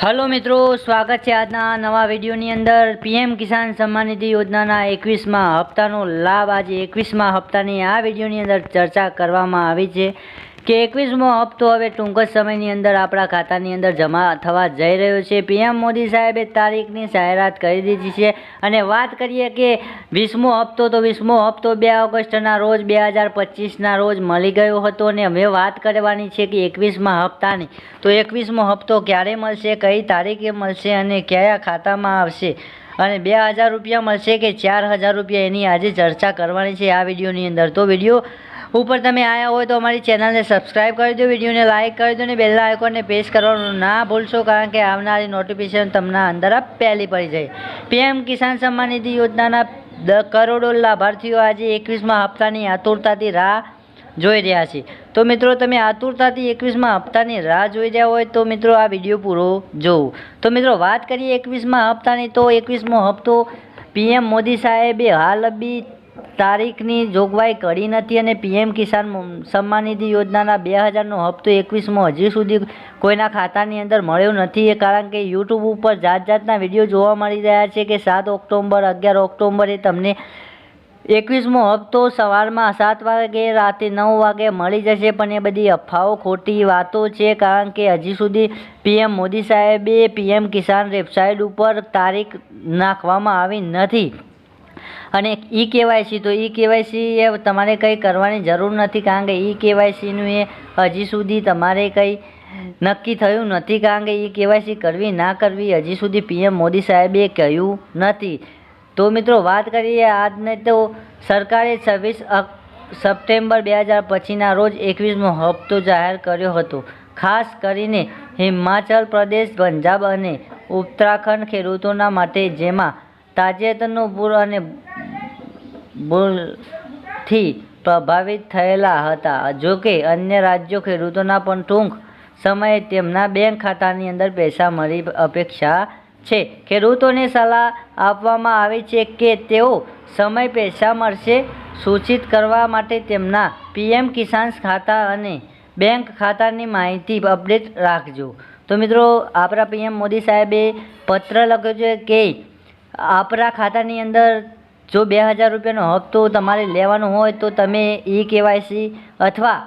Hello મિત્રો, સ્વાગત છે આજના નવા વિડીયોની અંદર. પીએમ કિસાન સન્માન નિધિ યોજનાના એકવીસમાં હપ્તાનો લાભ આજે એકવીસમાં હપ્તાની આ વિડીયોની અંદર ચર્ચા કરવામાં આવી છે. કે એકવીસમો હપ્તો હવે ટૂંક જ સમયની અંદર આપણા ખાતાની અંદર જમા થવા જઈ રહ્યો છે. પીએમ મોદી સાહેબે તારીખની જાહેરાત કરી દીધી છે અને વાત કરીએ કે વીસમો હપ્તો તો વીસમો હપ્તો બે ઓગસ્ટના રોજ બે હજાર પચીસના રોજ મળી ગયો હતો અને હવે વાત કરવાની છે કે એકવીસમાં હપ્તાની. તો એકવીસમો હપ્તો ક્યારે મળશે, કઈ તારીખે મળશે અને કયા ખાતામાં આવશે? અને બે હજાર રૂપિયા મળશે કે ચાર હજાર રૂપિયા એની આજે ચર્ચા કરવાની છે આ વિડીયોની અંદર. તો વીડિયો ઉપર તમે આવ્યા હોય તો અમારી ચેનલને સબસ્ક્રાઈબ કરી દો, વિડીયોને લાઇક કરી દો અને બેલના આઇકોનને પ્રેસ કરવાનું ના ભૂલશો, કારણ કે આવનારી નોટિફિકેશન તમને અંદર પહેલી પડી જાય. પીએમ કિસાન સન્માન નિધિ યોજનાના કરોડો લાભાર્થીઓ આજે એકવીસમાં હપ્તાની આતુરતાથી રાહ જોઈ રહ્યા છે. તો મિત્રો, તમે આતુરતાથી એકવીસમાં હપ્તાની રાહ જોઈ રહ્યા હોય તો મિત્રો આ વીડિયો પૂરો જોવું. તો મિત્રો, વાત કરીએ એકવીસમાં હપ્તાની. તો એકવીસમો હપ્તો પીએમ મોદી સાહેબે હાલ બી તારીખની જોગવાઈ કરી નથી અને પીએમ કિસાન સન્માન યોજનાના બે હજારનો હપ્તો એકવીસમો હજી સુધી કોઈના ખાતાની અંદર મળ્યો નથી. એ કારણ કે યુટ્યુબ ઉપર જાત જાતના વીડિયો જોવા મળી રહ્યા છે કે સાત ઓક્ટોબર, અગિયાર ઓક્ટોબરે તમને એકવીસમો હપ્તો સવારમાં સાત વાગે, રાતે નવ વાગે મળી જશે. પણ એ બધી અફવાઓ, ખોટી વાતો છે કારણ કે હજી સુધી પીએમ મોદી સાહેબે પીએમ કિસાન વેબસાઇટ ઉપર તારીખ નાખવામાં આવી નથી. અને ઈ કેવાયસી, તો ઈ કેવાયસી એ તમારે કંઈ કરવાની જરૂર નથી, કારણ કે ઈ કેવાયસીનું એ હજી સુધી તમારે કંઈ નક્કી થયું નથી, કારણ કે ઈ કેવાયસી કરવી, ના કરવી, હજી સુધી પીએમ મોદી સાહેબે કહ્યું નથી. તો મિત્રો, વાત કરીએ આજને તો સરકારે છવ્વીસ સપ્ટેમ્બર બે હજાર પછીના રોજ એકવીસમો હપ્તો જાહેર કર્યો હતો. ખાસ કરીને હિમાચલ પ્રદેશ, પંજાબ અને ઉત્તરાખંડ ખેડૂતોના માટે, જેમાં તાજેતરનું પૂર અને ભૂલથી પ્રભાવિત થયેલા હતા. જોકે અન્ય રાજ્યો ખેડૂતોના પણ ટૂંક સમયે તેમના બેંક ખાતાની અંદર પૈસા મળી અપેક્ષા છે. ખેડૂતોને સલાહ આપવામાં આવી છે કે તેઓ સમય પૈસા મળશે સૂચિત કરવા માટે તેમના પીએમ કિસાન ખાતા અને બેંક ખાતાની માહિતી અપડેટ રાખજો. તો મિત્રો, આપણા પીએમ મોદી સાહેબે પત્ર લખ્યો છે કે આપણા ખાતાની અંદર જો બે હજાર રૂપિયાનો હપ્તો તમારે લેવાનો હોય તો તમે ઈ કેવાયસી અથવા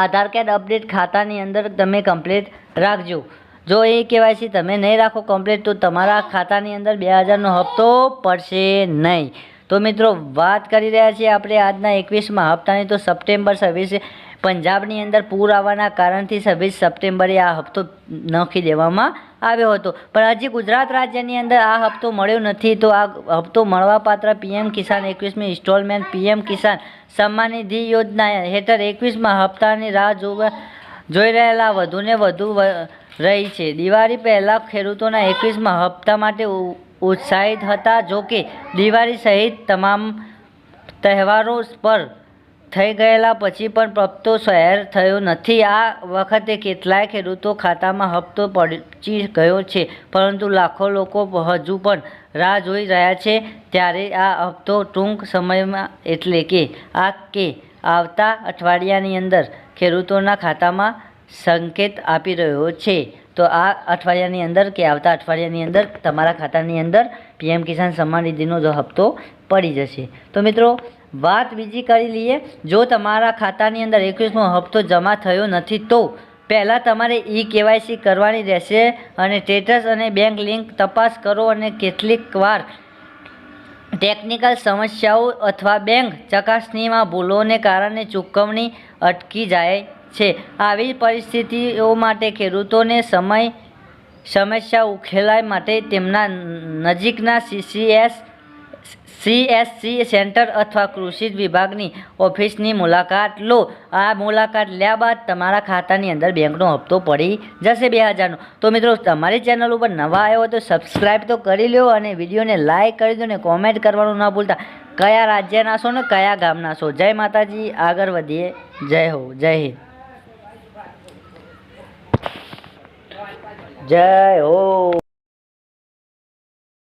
આધાર કાર્ડ અપડેટ ખાતાની અંદર તમે કમ્પ્લીટ રાખજો. જો એ કેવાયસી તમે નહીં રાખો કમ્પ્લીટ તો તમારા ખાતાની અંદર બે હજારનો હપ્તો પડશે નહીં. તો મિત્રો વાત કરી રહ્યા છીએ આપણે આજના એકવીસમાં હપ્તાની. તો સપ્ટેમ્બર છવ્વીસે પંજાબની અંદર પૂર આવવાના કારણથી છવ્વીસ સપ્ટેમ્બરે આ હપ્તો નાખી દેવામાં આવ્યો હતો. પણ હજી ગુજરાત રાજ્યની અંદર આ હપ્તો મળ્યો નથી તો આ હપ્તો મળવાપાત્ર પીએમ કિસાન એકવીસમી ઇન્સ્ટોલમેન્ટ પીએમ કિસાન સન્માન નિધિ યોજના હેઠળ એકવીસમાં હપ્તાની રાહ જોવા જોઈ રહેલા વધુને વધુ રહી છે. દિવાળી પહેલાં ખેડૂતોના એકવીસમાં હપ્તા માટે ઉત્સાહિત હતા જો કે દિવાળી સહિત તમામ તહેવારો પર થઈ ગયેલા પછી પણ પ્રપ્તો શહેર થયો નથી. આ વખતે કેટલાય ખેડૂતો ખાતામાં હપ્તો પહોંચી ગયો છે, પરંતુ લાખો લોકો હજુ પણ રાહ જોઈ રહ્યા છે. ત્યારે આ હપ્તો ટૂંક સમયમાં એટલે કે આ કે આવતા અઠવાડિયાની અંદર ખેડૂતોના ખાતામાં સંકેત આપી રહ્યો છે. તો આ અઠવાડિયાની અંદર કે આવતા અઠવાડિયાની અંદર તમારા ખાતાની અંદર પીએમ કિસાન સન્માન નિધિનો જો હપ્તો પડી જશે. તો મિત્રો વાત બીજી કરી લઈએ. જો તમારા ખાતાની અંદર એકવીસમો હપ્તો જમા થયો નથી તો પહેલાં તમારે ઈ કેવાયસી કરવાની રહેશે અને સ્ટેટસ અને બેંક લિંક તપાસ કરો અને કેટલીક વાર ટેકનિકલ સમસ્યાઓ અથવા બેંક ચકાસણીમાં ભૂલોને કારણે ચૂકવણી અટકી જાય છે. આવી પરિસ્થિતિઓ માટે ખેડૂતોને સમય સમસ્યા ઉકેલાય માટે તેમના નજીકના સીસીએસ સીએસસી સેન્ટર અથવા કૃષિ વિભાગની ઓફિસની મુલાકાત લો. આ મુલાકાત લ્યા બાદ તમારા ખાતાની અંદર બેંકનો હપ્તો પડી જશે બે હજારનો. તો મિત્રો, તમારી ચેનલ ઉપર નવા આવ્યો તો સબસ્ક્રાઈબ તો કરી લો અને વિડીયોને લાઈક કરી દો ને કોમેન્ટ કરવાનું ના ભૂલતા. કયા રાજ્યના છો ને કયા ગામના છો? જય માતાજી. આગળ વધીએ. જય હો. જય હિન્દ. જય હો.